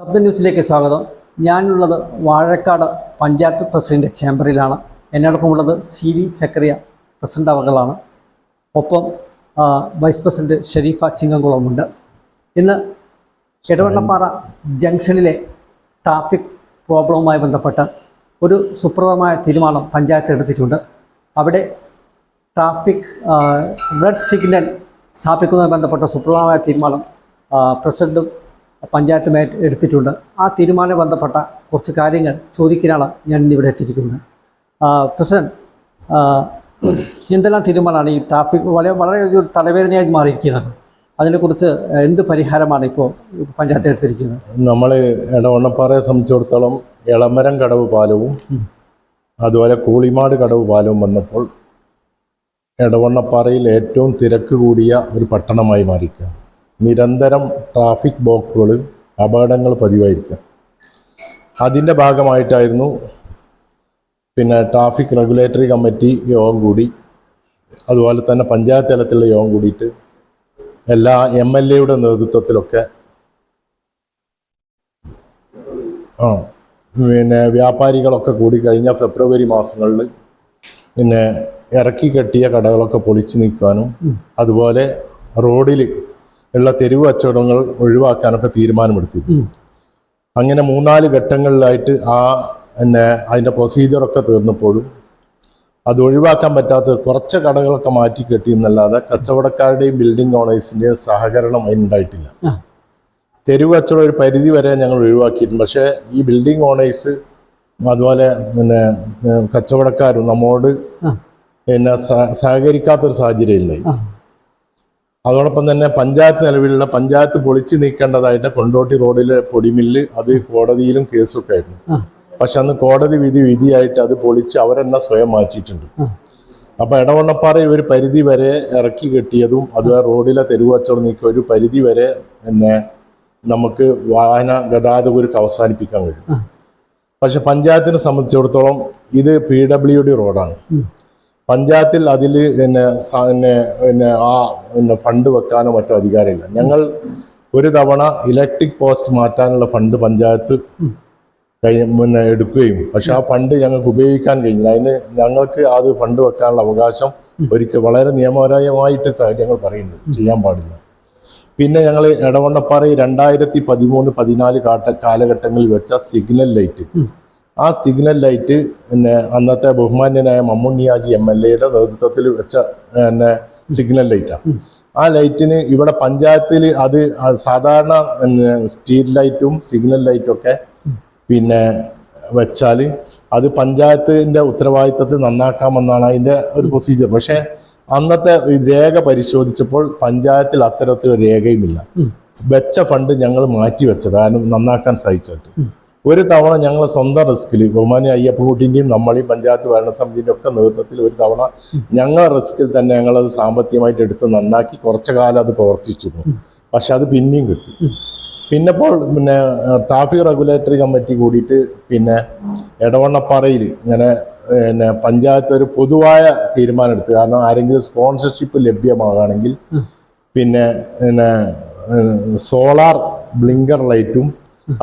ശബ്ദ ന്യൂസിലേക്ക് സ്വാഗതം. ഞാനുള്ളത് വാഴക്കാട് പഞ്ചായത്ത് പ്രസിഡന്റ് ചേംബറിലാണ്. എന്നോടൊപ്പമുള്ളത് സി വി സക്കറിയ പ്രസിഡന്റ് അവകളാണ് ഒപ്പം വൈസ് പ്രസിഡന്റ് ഷെരീഫ ചിങ്ങംകുളമുണ്ട് ഇന്ന് ഇടവണ്ണപ്പാറ ജംഗ്ഷനിലെ ട്രാഫിക് പ്രോബ്ലവുമായി ബന്ധപ്പെട്ട് ഒരു സുപ്രദമായ തീരുമാനം പഞ്ചായത്ത് എടുത്തിട്ടുണ്ട്. അവിടെ ട്രാഫിക് റെഡ് സിഗ്നൽ സ്ഥാപിക്കുന്നതുമായി ബന്ധപ്പെട്ട സുപ്രദമായ തീരുമാനം പ്രസിഡന്റും പഞ്ചായത്തും മേ എടുത്തിട്ടുണ്ട്. ആ തീരുമാനം ബന്ധപ്പെട്ട കുറച്ച് കാര്യങ്ങൾ ചോദിക്കാനാണ് ഞാൻ ഇന്നിവിടെ എത്തിയിരിക്കുന്നത് പ്രസിഡന്റ് എന്തെല്ലാം തീരുമാനമാണ് ഈ ട്രാഫിക് വളരെ വളരെ ഒരു തലവേദനയായി മാറിയിരിക്കുന്നത്. അതിനെക്കുറിച്ച് എന്ത് പരിഹാരമാണ് ഇപ്പോൾ പഞ്ചായത്ത് എടുത്തിരിക്കുന്നത്? നമ്മൾ ഇടവണ്ണപ്പാറയെ സംബന്ധിച്ചിടത്തോളം എളമരം കടവ് പാലവും അതുപോലെ കൂളിമാട് കടവ് പാലവും വന്നപ്പോൾ ഇടവണ്ണപ്പാറയിൽ ഏറ്റവും തിരക്ക് കൂടിയ ഒരു പട്ടണമായി മാറിക്കുക നിരന്തരം ട്രാഫിക് ബ്ലോക്കുകളിൽ അപകടങ്ങൾ പതിവായിരിക്കാം. അതിന്റെ ഭാഗമായിട്ടായിരുന്നു പിന്നെ ട്രാഫിക് റെഗുലേറ്ററി കമ്മിറ്റി യോഗം കൂടി അതുപോലെ തന്നെ പഞ്ചായത്ത് തലത്തിലുള്ള യോഗം കൂടിയിട്ട് എല്ലാ എം എൽ എയുടെ നേതൃത്വത്തിലൊക്കെ ആ പിന്നെ വ്യാപാരികളൊക്കെ കൂടി കഴിഞ്ഞ ഫെബ്രുവരി മാസങ്ങളിൽ പിന്നെ ഇറക്കി കെട്ടിയ കടകളൊക്കെ പൊളിച്ചു നീക്കാനും അതുപോലെ റോഡിൽ ഉള്ള തെരുവ് കച്ചവടങ്ങൾ ഒഴിവാക്കാനൊക്കെ തീരുമാനമെടുത്തി അങ്ങനെ മൂന്നാൽ ഘട്ടങ്ങളിലായിട്ട് ആ പിന്നെ അതിന്റെ പ്രൊസീജിയറൊക്കെ തീർന്നപ്പോഴും അത് ഒഴിവാക്കാൻ പറ്റാത്ത കുറച്ച് കടകളൊക്കെ മാറ്റി കെട്ടി എന്നല്ലാതെ കച്ചവടക്കാരുടെയും ബിൽഡിംഗ് ഓണേഴ്സിന്റെയും സഹകരണം അതിനുണ്ടായിട്ടില്ല. തെരുവ് കച്ചവടം ഒരു പരിധി വരെ ഞങ്ങൾ ഒഴിവാക്കിയിരുന്നു പക്ഷേ ഈ ബിൽഡിംഗ് ഓണേഴ്സ് അതുപോലെ പിന്നെ കച്ചവടക്കാരും നമ്മോട്. പിന്നെ സഹ- സഹകരിക്കാത്തൊരു സാഹചര്യം ആ. അതോടൊപ്പം തന്നെ പഞ്ചായത്ത് നിലവിലുള്ള പഞ്ചായത്ത് പൊളിച്ചു നീക്കേണ്ടതായിട്ട് കൊണ്ടോട്ടി റോഡിലെ പൊടിമില്ല് അത് കോടതിയിലും കേസൊക്കെ ആയിരുന്നു ആ. പക്ഷെ അന്ന് കോടതി വിധി വിധിയായിട്ട് അത് പൊളിച്ച് അവരെന്നെ സ്വയം മാറ്റിയിട്ടുണ്ട് ആ. അപ്പൊ ഇടവണ്ണപ്പാറ ഒരു പരിധി വരെ ഇറക്കി കെട്ടിയതും അതുപോലെ റോഡിലെ തെരുവ് കച്ചവടം നീക്കി ഒരു പരിധി വരെ പിന്നെ നമുക്ക് വാഹന ഗതാഗതക്കുരുക്ക് അവസാനിപ്പിക്കാൻ കഴിയും ആ. പക്ഷെ പഞ്ചായത്തിനെ സംബന്ധിച്ചിടത്തോളം ഇത് പി ഡബ്ല്യു ഡി റോഡാണ്. പഞ്ചായത്തിൽ അതിൽ പിന്നെ പിന്നെ ആ പിന്നെ ഫണ്ട് വെക്കാനോ മറ്റോ അധികാരമില്ല. ഞങ്ങൾ ഒരു തവണ ഇലക്ട്രിക് പോസ്റ്റ് മാറ്റാനുള്ള ഫണ്ട് പഞ്ചായത്ത് കഴിഞ്ഞ പിന്നെ എടുക്കുകയും പക്ഷെ ആ ഫണ്ട് ഞങ്ങൾക്ക് ഉപയോഗിക്കാൻ കഴിഞ്ഞില്ല. അതിന് ഞങ്ങൾക്ക് അത് ഫണ്ട് വെക്കാനുള്ള അവകാശം ഒരിക്കൽ വളരെ നിയമപരമായിട്ട് കാര്യങ്ങൾ പറയുന്നുണ്ട്. ചെയ്യാൻ പാടില്ല. പിന്നെ ഞങ്ങൾ ഇടവണ്ണപ്പാറ രണ്ടായിരത്തി പതിമൂന്ന് പതിനാല് കാലഘട്ടങ്ങളിൽ വെച്ച സിഗ്നൽ ലൈറ്റ്. ആ സിഗ്നൽ ലൈറ്റ് പിന്നെ അന്നത്തെ ബഹുമാന്യനായ മമ്മുണ്ണിയാജി എം എൽ എയുടെ നേതൃത്വത്തിൽ വെച്ച പിന്നെ സിഗ്നൽ ലൈറ്റാണ് ആ. ലൈറ്റിന് ഇവിടെ പഞ്ചായത്തിൽ അത് സാധാരണ സ്ട്രീറ്റ് ലൈറ്റും സിഗ്നൽ ലൈറ്റും ഒക്കെ പിന്നെ വെച്ചാൽ അത് പഞ്ചായത്തിന്റെ ഉത്തരവാദിത്തത്തിൽ നന്നാക്കാമെന്നാണ് അതിന്റെ ഒരു പ്രൊസീജിയർ പക്ഷേ അന്നത്തെ രേഖ പരിശോധിച്ചപ്പോൾ പഞ്ചായത്തിൽ അത്തരത്തിലൊരു രേഖയുമില്ല. വെച്ച ഫണ്ട് ഞങ്ങൾ മാറ്റി വെച്ചത് കാരണം നന്നാക്കാൻ സഹിച്ചിട്ട്. ഒരു തവണ ഞങ്ങൾ സ്വന്തം റിസ്കിൽ ബഹുമാനി അയ്യപ്പൻകുട്ടിന്റെയും നമ്മളെയും പഞ്ചായത്ത് ഭരണസമിതിന്റെ ഒക്കെ നേതൃത്വത്തിൽ ഒരു തവണ ഞങ്ങളെ റിസ്കിൽ തന്നെ ഞങ്ങളത് സാമ്പത്തികമായിട്ട് എടുത്ത് നന്നാക്കി കുറച്ചു കാലം അത് പ്രവർത്തിച്ചിരുന്നു. പക്ഷെ അത് പിന്നെയും കിട്ടി. പിന്നെ ഇപ്പോൾ പിന്നെ ട്രാഫിക് റെഗുലേറ്ററി കമ്മിറ്റി കൂടിയിട്ട് പിന്നെ ഇടവണ്ണപ്പാറയിൽ ഇങ്ങനെ പിന്നെ പഞ്ചായത്ത് ഒരു പൊതുവായ തീരുമാനം എടുത്തു. കാരണം ആരെങ്കിലും സ്പോൺസർഷിപ്പ് ലഭ്യമാകുകയാണെങ്കിൽ പിന്നെ പിന്നെ സോളാർ ബ്ലിങ്കർ ലൈറ്റും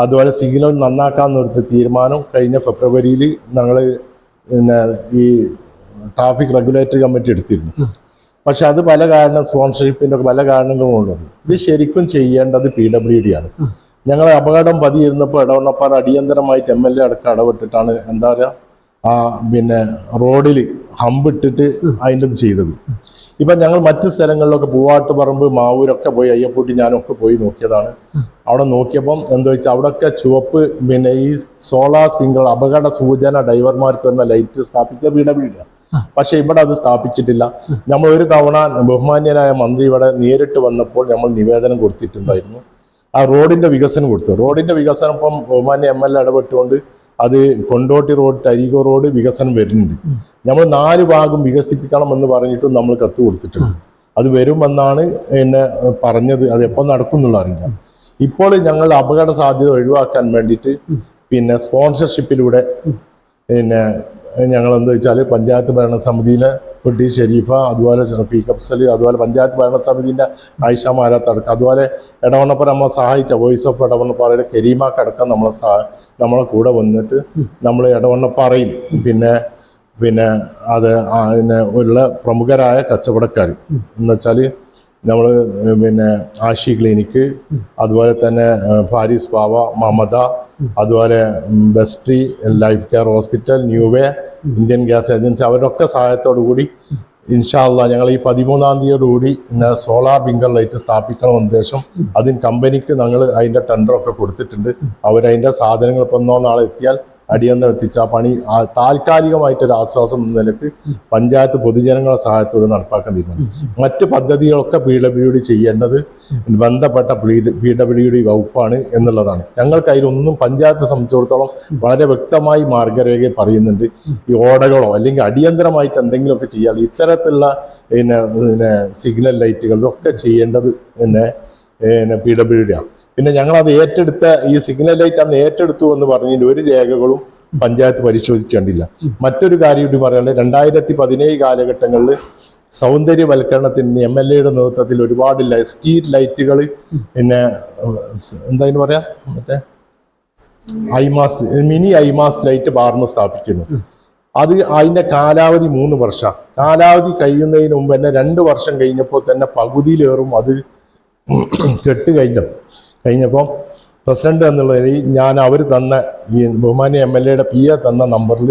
അതുപോലെ സിഗ്നൽ നന്നാക്കാമെന്നൊരു തീരുമാനം കഴിഞ്ഞ ഫെബ്രുവരിയിൽ ഞങ്ങൾ പിന്നെ ഈ ട്രാഫിക് റെഗുലേറ്ററി കമ്മിറ്റി എടുത്തിരുന്നു. പക്ഷെ അത് പല കാരണം സ്പോൺസർഷിപ്പിന്റെ പല കാരണങ്ങളും കൊണ്ടുണ്ട്. ഇത് ശരിക്കും ചെയ്യേണ്ടത് പി ഡബ്ല്യു ഡി ആണ്. ഞങ്ങൾ അപകടം പതിയിരുന്നപ്പോൾ ഇടവണ്ണപ്പാറ അടിയന്തരമായിട്ട് എം എൽ എ അടക്കം ഇടപെട്ടിട്ടാണ് എന്താ പറയുക ആ പിന്നെ റോഡിൽ ഹമ്പിട്ടിട്ട് അതിന്റെ ചെയ്തത്. ഇപ്പം ഞങ്ങൾ മറ്റു സ്ഥലങ്ങളിലൊക്കെ പൂവാട്ടുപറമ്പ് മാവൂരൊക്കെ പോയി അയ്യപ്പൂട്ടി ഞാനൊക്കെ പോയി നോക്കിയതാണ്. അവിടെ നോക്കിയപ്പം എന്താ വെച്ചാൽ അവിടെയൊക്കെ ചുവപ്പ് പിന്നെ ഈ സോളാർ സ്പ്രിംഗിൾ അപകട സൂചന ഡ്രൈവർമാർക്ക് വരുന്ന ലൈറ്റ് സ്ഥാപിച്ച പി ഡബ്ല്യു പക്ഷെ ഇവിടെ അത് സ്ഥാപിച്ചിട്ടില്ല. നമ്മൾ ഒരു തവണ ബഹുമാന്യനായ മന്ത്രി ഇവിടെ നേരിട്ട് വന്നപ്പോൾ നമ്മൾ നിവേദനം കൊടുത്തിട്ടുണ്ടായിരുന്നു. ആ റോഡിന്റെ വികസനം കൊടുത്തു. റോഡിന്റെ വികസനം ഇപ്പം ബഹുമാന്യ എം എൽ എ ഇടപെട്ടുകൊണ്ട് അത് കൊണ്ടോട്ടി റോഡ് ടരികോ റോഡ് വികസനം വരുന്നുണ്ട്. നമ്മൾ നാല് ഭാഗം വികസിപ്പിക്കണം എന്ന് പറഞ്ഞിട്ടും നമ്മൾ കത്ത് കൊടുത്തിട്ടുണ്ട്. അത് വരുമെന്നാണ് എന്നെ പറഞ്ഞത്. അത് എപ്പോൾ നടക്കും എന്നുള്ള അറിയില്ല. ഇപ്പോൾ ഞങ്ങൾ അപകട സാധ്യത ഒഴിവാക്കാൻ വേണ്ടിയിട്ട് പിന്നെ സ്പോൺസർഷിപ്പിലൂടെ പിന്നെ ഞങ്ങൾ എന്താ വെച്ചാൽ പഞ്ചായത്ത് ഭരണസമിതിയിലെ പെട്ടി ഷെരീഫ അതുപോലെ ഷറഫീഖ് അഫ്സൽ അതുപോലെ പഞ്ചായത്ത് ഭരണസമിതിന്റെ ആയിഷ മാരാത്തടക്കം അതുപോലെ ഇടവണ്ണപ്പുറം നമ്മളെ സഹായിച്ച വോയിസ് ഓഫ് ഇടവണ്ണപ്പാറയുടെ കരീമാക്കടക്കം നമ്മളെ സഹാ നമ്മളെ കൂടെ വന്നിട്ട് നമ്മൾ ഇടവണ്ണ പറയും. പിന്നെ പിന്നെ അത് പിന്നെ ഉള്ള പ്രമുഖരായ കച്ചവടക്കാർ. എന്ന് വെച്ചാൽ നമ്മൾ പിന്നെ ആഷി ക്ലിനിക്ക് അതുപോലെ തന്നെ ഫാരിസ് ബാവ മമത അതുപോലെ ബെസ്ട്രി life care hospital new way Indian gas agency അവരൊക്കെ സഹായത്തോടു കൂടി ഇൻഷാല്ല ഞങ്ങൾ ഈ പതിമൂന്നാം തീയതിയോടുകൂടി കൂടി സോളാർ ബിങ്കർ ലൈറ്റ് സ്ഥാപിക്കണം ഉദ്ദേശം. അതിന് കമ്പനിക്ക് ഞങ്ങൾ അതിന്റെ ടെൻഡർ ഒക്കെ കൊടുത്തിട്ടുണ്ട്. അവരതിന്റെ സാധനങ്ങൾ ഇപ്പം നാളെ എത്തിയാൽ അടിയന്തരം എത്തിച്ച ആ പണി താൽക്കാലികമായിട്ടൊരു ആശ്വാസം എന്ന നിലയ്ക്ക് പഞ്ചായത്ത് പൊതുജനങ്ങളുടെ സഹായത്തോടെ നടപ്പാക്കാൻ തീരുമാനം മറ്റ് പദ്ധതികളൊക്കെ പി ഡബ്ല്യു ഡി ചെയ്യേണ്ടത് ബന്ധപ്പെട്ട പി ഡബ്ല്യു ഡി വകുപ്പാണ് എന്നുള്ളതാണ്. ഞങ്ങൾക്ക് അതിലൊന്നും പഞ്ചായത്തെ സംബന്ധിച്ചിടത്തോളം വളരെ വ്യക്തമായി മാർഗരേഖ പറയുന്നുണ്ട്. ഈ ഓടകളോ അല്ലെങ്കിൽ അടിയന്തരമായിട്ട് എന്തെങ്കിലുമൊക്കെ ചെയ്യാൻ ഇത്തരത്തിലുള്ള പിന്നെ പിന്നെ സിഗ്നൽ ലൈറ്റുകൾ ഇതൊക്കെ ചെയ്യേണ്ടത് പിന്നെ പിന്നെ പി ഡബ്ല്യു ഡി ആണ്. പിന്നെ ഞങ്ങൾ ഞങ്ങളത് ഏറ്റെടുത്ത ഈ സിഗ്നൽ ലൈറ്റ് അന്ന് ഏറ്റെടുത്തു എന്ന് പറഞ്ഞിട്ട് ഒരു രേഖകളും പഞ്ചായത്ത് പരിശോധിച്ചിട്ടില്ല. മറ്റൊരു കാര്യം കൂടി പറയാനുള്ളത് രണ്ടായിരത്തി പതിനേഴ് കാലഘട്ടങ്ങളിൽ സൗന്ദര്യവൽക്കരണത്തിന് എം എൽ എയുടെ നേതൃത്വത്തിൽ ഒരുപാട് സ്ട്രീറ്റ് ലൈറ്റുകൾ പിന്നെ എന്താ പറയാ? മറ്റേ ഐമാസ് മിനി ഐമാസ് ലൈറ്റ് ബാറിന് സ്ഥാപിക്കുന്നു. അത് അതിന്റെ കാലാവധി മൂന്ന് വർഷ. കാലാവധി കഴിയുന്നതിന് മുമ്പ് തന്നെ രണ്ട് വർഷം കഴിഞ്ഞപ്പോൾ തന്നെ പകുതിയിലേറും അത് കെട്ട് കഴിഞ്ഞ. കഴിഞ്ഞപ്പോൾ പ്രസിഡന്റ് എന്നുള്ള ഞാൻ അവർ തന്ന ഈ ബഹുമാന്യ എം എൽ എയുടെ പി എ തന്ന നമ്പറിൽ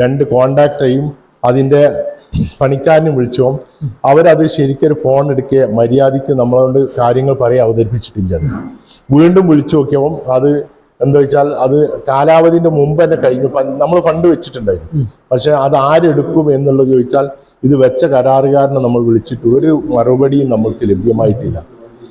രണ്ട് കോണ്ടാക്ടറെയും അതിന്റെ പണിക്കാരനും വിളിച്ചോ അവരത് ശരിക്കൊരു ഫോൺ എടുക്കുക മര്യാദയ്ക്ക് നമ്മളോട് കാര്യങ്ങൾ പറയാൻ അവതരിപ്പിച്ചിട്ടില്ല. വീണ്ടും വിളിച്ചു നോക്കിയപ്പം അത് എന്താ വെച്ചാൽ അത് കാലാവധിന്റെ മുമ്പ് തന്നെ കഴിഞ്ഞു. നമ്മൾ ഫണ്ട് വെച്ചിട്ടുണ്ടായിരുന്നു. പക്ഷെ അത് ആരെടുക്കും എന്നുള്ളത് ചോദിച്ചാൽ ഇത് വെച്ച കരാറുകാരനെ നമ്മൾ വിളിച്ചിട്ട് ഒരു മറുപടിയും നമ്മൾക്ക് ലഭ്യമായിട്ടില്ല.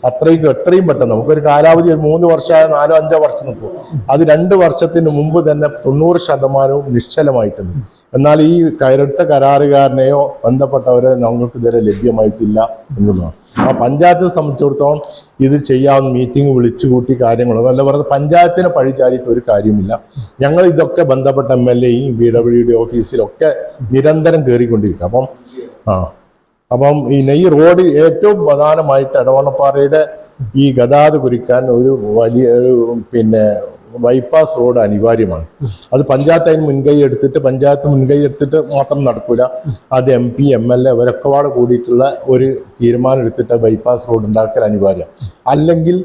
അത്രയും എത്രയും പെട്ടെന്ന്. നമുക്കൊരു കാലാവധി ഒരു മൂന്ന് വർഷമായ നാലോ അഞ്ചോ വർഷം നിൽക്കും. അത് രണ്ട് വർഷത്തിന് മുമ്പ് തന്നെ തൊണ്ണൂറ് ശതമാനവും നിശ്ചലമായിട്ടുണ്ട്. എന്നാൽ ഈ കയറെടുത്ത കരാറുകാരനെയോ ബന്ധപ്പെട്ടവരെ ഞങ്ങൾക്ക് ഇതുവരെ ലഭ്യമായിട്ടില്ല എന്നുള്ളതാണ്. ആ പഞ്ചായത്തിനെ സംബന്ധിച്ചിടത്തോളം ഇത് ചെയ്യാവുന്ന മീറ്റിംഗ് വിളിച്ചു കൂട്ടി കാര്യങ്ങളോ അല്ല വെറുതെ പഞ്ചായത്തിനെ പഴിചാരിയിട്ട് ഒരു കാര്യമില്ല ഞങ്ങൾ ഇതൊക്കെ ബന്ധപ്പെട്ട എം എൽ എയും ബി ഡബ്ല്യു ഡി ഓഫീസിലൊക്കെ നിരന്തരം കയറിക്കൊണ്ടിരിക്കുക അപ്പം ആ അപ്പം ഈ ഈ റോഡ് ഏറ്റവും പ്രധാനമായിട്ട് എടവണ്ണപ്പാറയുടെ ഈ ഗതാഗത കുരുക്കാൻ ഒരു വലിയ പിന്നെ ബൈപ്പാസ് റോഡ് അനിവാര്യമാണ്. അത് പഞ്ചായത്ത് അതിന് മുൻകൈ എടുത്തിട്ട് പഞ്ചായത്ത് മുൻകൈ എടുത്തിട്ട് മാത്രം നടക്കൂല. അത് M P M L A അവരൊക്കെ പാടെ കൂടിയിട്ടുള്ള ഒരു തീരുമാനം എടുത്തിട്ട് ബൈപ്പാസ് റോഡ് ഉണ്ടാക്കൽ അനിവാര്യം. അല്ലെങ്കിൽ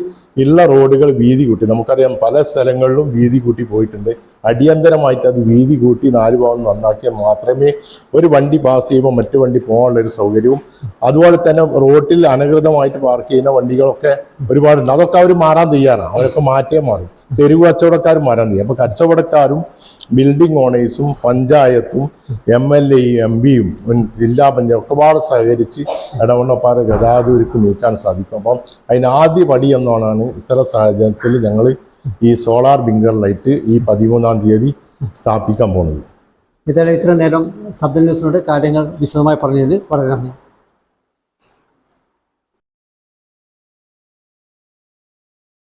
ഉള്ള റോഡുകൾ വീതി കൂട്ടി. നമുക്കറിയാം പല സ്ഥലങ്ങളിലും വീതി കൂട്ടി പോയിട്ടുണ്ട്. അടിയന്തരമായിട്ട് അത് വീതി കൂട്ടി നാല് ഭാഗം നന്നാക്കിയാൽ മാത്രമേ ഒരു വണ്ടി പാസ് ചെയ്യുമ്പോൾ മറ്റു വണ്ടി പോകാനുള്ള ഒരു സൗകര്യവും അതുപോലെ തന്നെ റോട്ടിൽ അനധികൃതമായിട്ട് പാർക്ക് ചെയ്യുന്ന വണ്ടികളൊക്കെ ഒരുപാടുണ്ട് അതൊക്കെ അവർ മാറാൻ തയ്യാറാണ്. അവരൊക്കെ മാറ്റേ മാറും. തെരുവ് കച്ചവടക്കാരും മാറാൻ തയ്യാറും അപ്പൊ കച്ചവടക്കാരും ബിൽഡിംഗ് ഓണേഴ്സും പഞ്ചായത്തും എം എൽ എയും എം പിയും ജില്ലാ പഞ്ചായത്തും ഒക്കെ പാടെ സഹകരിച്ച് ഇടവണ്ണപ്പാറ ഗതാഗതം നീക്കാൻ സാധിക്കും. അപ്പം അതിന് ആദ്യ പടി എന്നാണ് ഇത്തരം സാഹചര്യത്തിൽ ഞങ്ങൾ ഈ സോളാർ ബിങ്കർ ലൈറ്റ് ഈ പതിമൂന്നാം തീയതി സ്ഥാപിക്കാൻ പോകുന്നത് ഇതായാലും ഇത്രയും നേരം ശബ്ദ ന്യൂസിനോട് കാര്യങ്ങൾ വിശദമായി പറഞ്ഞതിന് വളരെ നന്ദി.